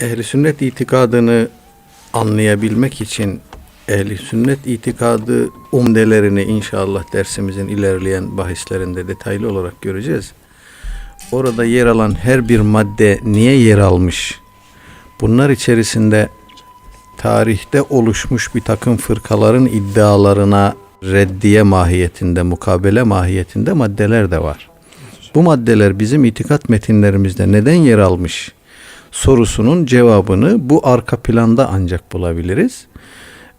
ehli sünnet itikadını anlayabilmek için ehli sünnet itikadı umdelerini inşallah dersimizin ilerleyen bahislerinde detaylı olarak göreceğiz. Orada yer alan her bir madde niye yer almış? Bunlar içerisinde tarihte oluşmuş bir takım fırkaların iddialarına reddiye mahiyetinde, mukabele mahiyetinde maddeler de var. Bu maddeler bizim itikat metinlerimizde neden yer almış sorusunun cevabını bu arka planda ancak bulabiliriz.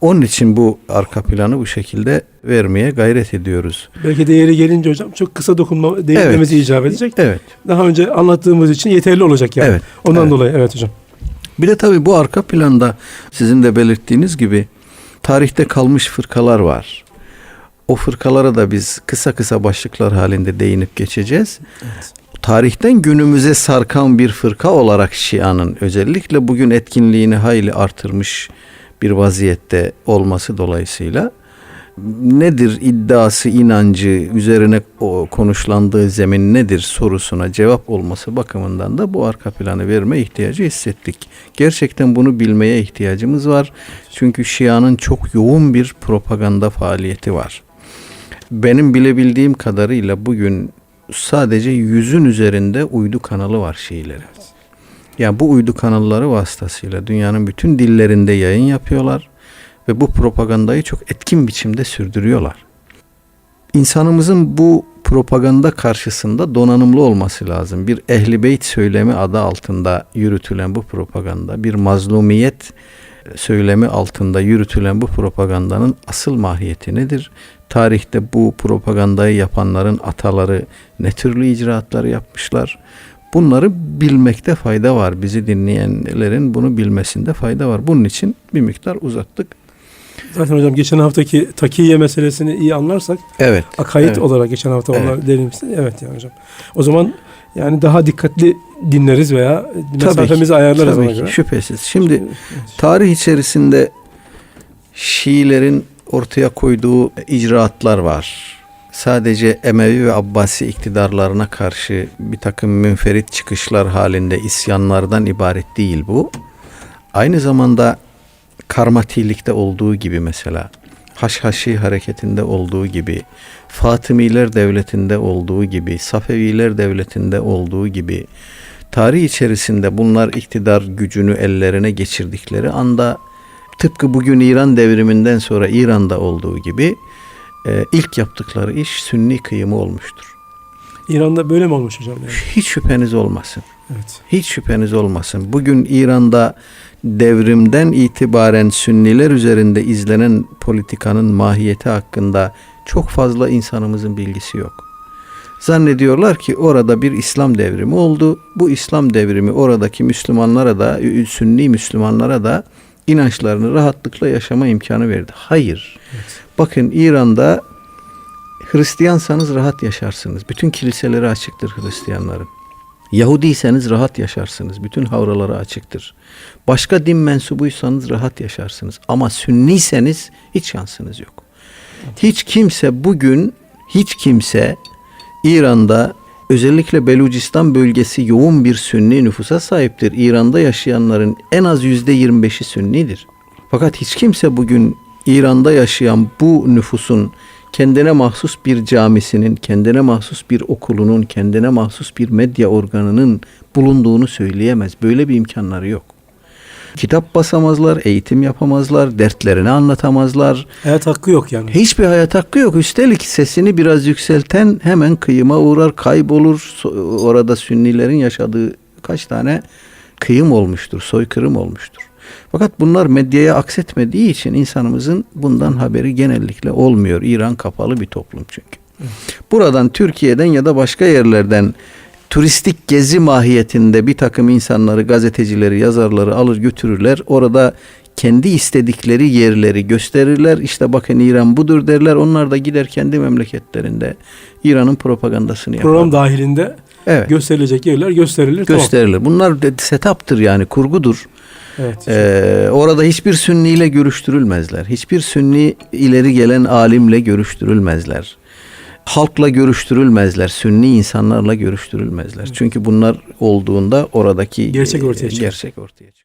Onun için bu arka planı bu şekilde vermeye gayret ediyoruz. Belki de yeri gelince hocam çok kısa dokunma değinmemiz icap edecek. Evet. Daha önce anlattığımız için yeterli olacak yani. Evet, Ondan evet. dolayı evet hocam. Bir de tabii bu arka planda sizin de belirttiğiniz gibi tarihte kalmış fırkalar var. O fırkalara da biz kısa kısa başlıklar halinde değinip geçeceğiz. Tarihten günümüze sarkan bir fırka olarak Şia'nın özellikle bugün etkinliğini hayli artırmış bir vaziyette olması dolayısıyla nedir iddiası, inancı, üzerine konuşlandığı zemin nedir sorusuna cevap olması bakımından da bu arka planı verme ihtiyacı hissettik. Gerçekten bunu bilmeye ihtiyacımız var. Çünkü Şia'nın çok yoğun bir propaganda faaliyeti var. Benim bilebildiğim kadarıyla bugün sadece yüzün üzerinde uydu kanalı var Şiilerin. Yani bu uydu kanalları vasıtasıyla dünyanın bütün dillerinde yayın yapıyorlar ve bu propagandayı çok etkin biçimde sürdürüyorlar. İnsanımızın bu propaganda karşısında donanımlı olması lazım. Bir ehli beyt söylemi adı altında yürütülen bu propaganda, bir mazlumiyet söylemi altında yürütülen bu propagandanın asıl mahiyeti nedir? Tarihte bu propagandayı yapanların ataları ne türlü icraatlar yapmışlar? Bunları bilmekte fayda var. Bizi dinleyenlerin bunu bilmesinde fayda var. Bunun için bir miktar uzattık. Zaten hocam geçen haftaki takiye meselesini iyi anlarsak Evet. akaid evet. olarak geçen hafta Evet. onlar denilmişti. Evet yani hocam. O zaman yani daha dikkatli dinleriz veya mesafemizi ayarlarız Tabii ona ki, şüphesiz. Şimdi tarih içerisinde Şiilerin ortaya koyduğu icraatlar var. Sadece Emevi ve Abbasi iktidarlarına karşı bir takım münferit çıkışlar halinde isyanlardan ibaret değil bu. Aynı zamanda Karmatilikte olduğu gibi mesela Haşhaşi hareketinde olduğu gibi Fatımiler devletinde olduğu gibi Safeviler devletinde olduğu gibi tarih içerisinde bunlar iktidar gücünü ellerine geçirdikleri anda tıpkı bugün İran devriminden sonra İran'da olduğu gibi e, ilk yaptıkları iş sünni kıyımı olmuştur. İran'da böyle mi olmuş hocam? Yani? Hiç şüpheniz olmasın. Evet. Hiç şüpheniz olmasın. Bugün İran'da devrimden itibaren Sünniler üzerinde izlenen politikanın mahiyeti hakkında çok fazla insanımızın bilgisi yok. Zannediyorlar ki orada bir İslam devrimi oldu. Bu İslam devrimi oradaki Müslümanlara da, Sünni Müslümanlara da inançlarını rahatlıkla yaşama imkanı verdi. Hayır. Bakın İran'da Hristiyansanız rahat yaşarsınız. Bütün kiliseleri açıktır Hristiyanların. Yahudiyseniz rahat yaşarsınız. Bütün havraları açıktır. Başka din mensubuysanız rahat yaşarsınız. Ama sünniyseniz hiç şansınız yok. Hiç kimse bugün hiç kimse İran'da özellikle Belucistan bölgesi yoğun bir sünni nüfusa sahiptir. İran'da yaşayanların en az yüzde 25'i sünnidir. Fakat hiç kimse bugün İran'da yaşayan bu nüfusun kendine mahsus bir camisinin, kendine mahsus bir okulunun, kendine mahsus bir medya organının bulunduğunu söyleyemez. Böyle bir imkanları yok. Kitap basamazlar, eğitim yapamazlar, dertlerini anlatamazlar. Hayat hakkı yok yani. Hiçbir hayat hakkı yok. Üstelik sesini biraz yükselten hemen kıyıma uğrar, kaybolur. Orada Sünnilerin yaşadığı kaç tane kıyım olmuştur, soykırım olmuştur. Fakat bunlar medyaya aksetmediği için insanımızın bundan haberi genellikle olmuyor. İran kapalı bir toplum çünkü. Buradan Türkiye'den ya da başka yerlerden turistik gezi mahiyetinde bir takım insanları, gazetecileri, yazarları alır götürürler. Orada kendi istedikleri yerleri gösterirler. İşte bakın İran budur derler. Onlar da gider kendi memleketlerinde İran'ın propagandasını yaparlar. Program dahilinde Evet. gösterilecek yerler gösterilir. Tamam. gösterilir. Bunlar de- setup'tır yani kurgudur. Evet. Ee, orada hiçbir sünni ile görüştürülmezler. Hiçbir sünni ileri gelen alimle görüştürülmezler. Halkla görüştürülmezler. Sünni insanlarla görüştürülmezler. Çünkü bunlar olduğunda oradaki Gerçek ortaya e, çıkar. Gerçek ortaya çıkar.